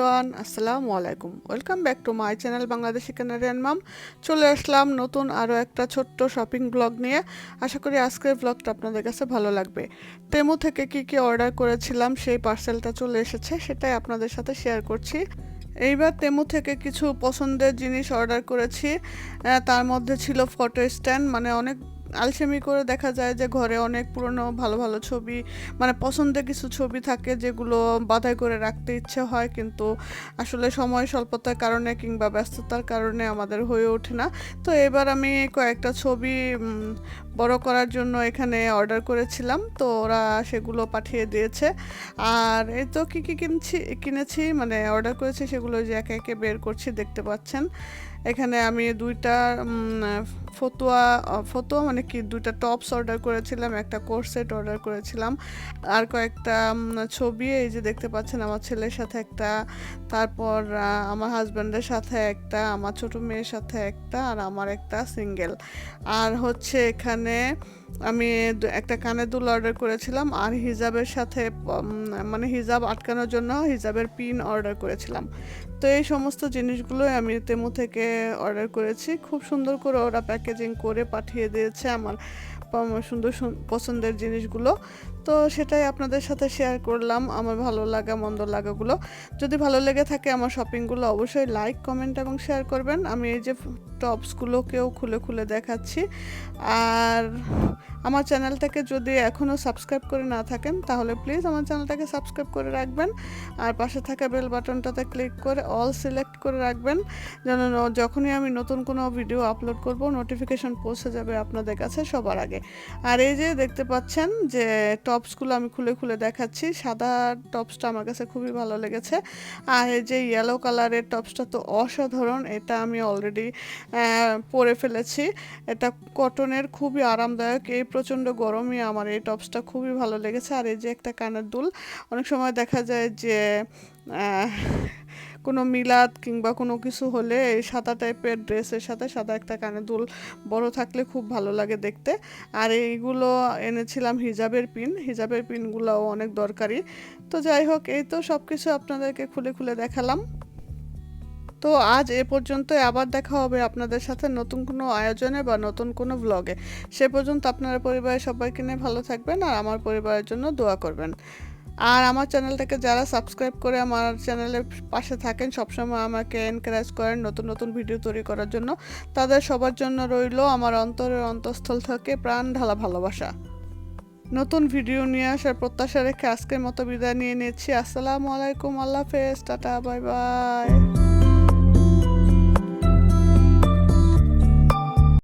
Everyone আসসালামু আলাইকুম। Welcome back to my channel Bangladeshi Canadian mum চলে আসলাম নতুন আরও একটা ছোট্ট শপিং ব্লগ নিয়ে। আশা করি আজকের ব্লগটা আপনাদের কাছে ভালো লাগবে। তেমু থেকে কি কি অর্ডার করেছিলাম, সেই পার্সেলটা চলে এসেছে, সেটাই আপনাদের সাথে শেয়ার করছি। এইবার তেমু থেকে কিছু পছন্দের জিনিস অর্ডার করেছি। তার মধ্যে ছিল ফটো স্ট্যান্ড মানে অনেক আলসেমি করে দেখা যায় যে ঘরে অনেক পুরনো ভালো ভালো ছবি মানে পছন্দের কিছু ছবি থাকে যেগুলো বাধাই করে রাখতে ইচ্ছে হয়, কিন্তু আসলে সময় স্বল্পতার কারণে কিংবা ব্যস্ততার কারণে আমাদের হয়ে ওঠে না। তো এবার আমি কয়েকটা ছবি বড় করার জন্য এখানে অর্ডার করেছিলাম, তো ওরা সেগুলো পাঠিয়ে দিয়েছে। আর এই তো কী কী কিনছি, কিনেছি মানে অর্ডার করেছি সেগুলো যে একে একে বের করছি, দেখতে পাচ্ছেন। এখানে আমি দুইটা ফতুয়া ফতোয়া মানে কি? দুইটা টপস অর্ডার করেছিলাম, একটা কোর্সেট অর্ডার করেছিলাম, আর কয়েকটা ছবি, এই যে দেখতে পাচ্ছেন আমার ছেলের সাথে একটা, তারপর আমার হাজব্যান্ডের সাথে একটা, আমার ছোট মেয়ের সাথে একটা, আর আমার একটা সিঙ্গেল আর হচ্ছে এখানে আমি একটা কানের দুল অর্ডার করেছিলাম আর হিজাবের সাথে মানে হিজাব আটকানোর জন্য হিজাবের পিন অর্ডার করেছিলাম। তো এই সমস্ত জিনিসগুলোই আমি তেমু থেকে অর্ডার করেছি। খুব সুন্দর করে ওরা প্যাকেজিং করে পাঠিয়ে দিয়েছে আমার সুন্দর সুন- পছন্দের জিনিসগুলো। তো সেটাই আপনাদের সাথে শেয়ার করলাম আমার ভালো লাগা, মন্দ লাগাগুলো। যদি ভালো লেগে থাকে আমার শপিংগুলো অবশ্যই লাইক কমেন্ট এবং শেয়ার করবেন। আমি এই যে টপসগুলোকেও খুলে খুলে দেখাচ্ছি। আর আমার চ্যানেলটাকে যদি এখনও সাবস্ক্রাইব করে না থাকেন, তাহলে প্লিজ আমার চ্যানেলটাকে সাবস্ক্রাইব করে রাখবেন। আর পাশে থাকা বেল বাটনটাতে ক্লিক করে অল সিলেক্ট করে রাখবেন, যেন যখনই আমি নতুন কোনো ভিডিও আপলোড করব, নোটিফিকেশন পৌঁছে যাবে আপনাদের কাছে সবার আগে। আর এই যে দেখতে পাচ্ছেন যে টপসগুলো আমি খুলে খুলে দেখাচ্ছি, সাদা টপসটা আমার কাছে খুবই ভালো লেগেছে। আর এই যে ইয়েলো কালারের টপসটা তো অসাধারণ, এটা আমি অলরেডি পরে ফেলেছি। এটা কটনের খুবই আরামদায়ক, এই প্রচণ্ড গরমে আমার এই টপসটা খুবই ভালো লেগেছে। আর এই যে একটা কানের দুল, অনেক সময় দেখা যায় যে কোনো মিলাদ কিংবা কোনো কিছু হলে এই সাদা টাইপের ড্রেসের সাথে সাদা একটা কানের দুল বড় থাকলে খুব ভালো লাগে দেখতে। আর এইগুলো এনেছিলাম হিজাবের পিন, হিজাবের পিনগুলোও অনেক দরকারি। তো যাই হোক, এই তো সব কিছু আপনাদেরকে খুলে খুলে দেখালাম। তো আজ এ পর্যন্তই। আবার দেখা হবে আপনাদের সাথে নতুন কোনো আয়োজনে বা নতুন কোনো ব্লগে সে পর্যন্ত আপনারা পরিবারের সবাইকে নিয়ে ভালো থাকবেন আর আমার পরিবারের জন্য দোয়া করবেন। আর আমার চ্যানেলটাকে যারা সাবস্ক্রাইব করে আমার চ্যানেলের পাশে থাকেন, সবসময় আমাকে এনকারেজ করেন নতুন নতুন ভিডিও তৈরি করার জন্য। তাদের সবার জন্য রইল আমার অন্তরের অন্তঃস্থল থেকে প্রাণ ঢালা ভালোবাসা। নতুন ভিডিও নিয়ে আসার প্রত্যাশা রেখে আজকের মতো বিদায় নিয়ে নিচ্ছি। আসসালামু আলাইকুম, আল্লাহ হাফেজ, টাটা, বাই বাই।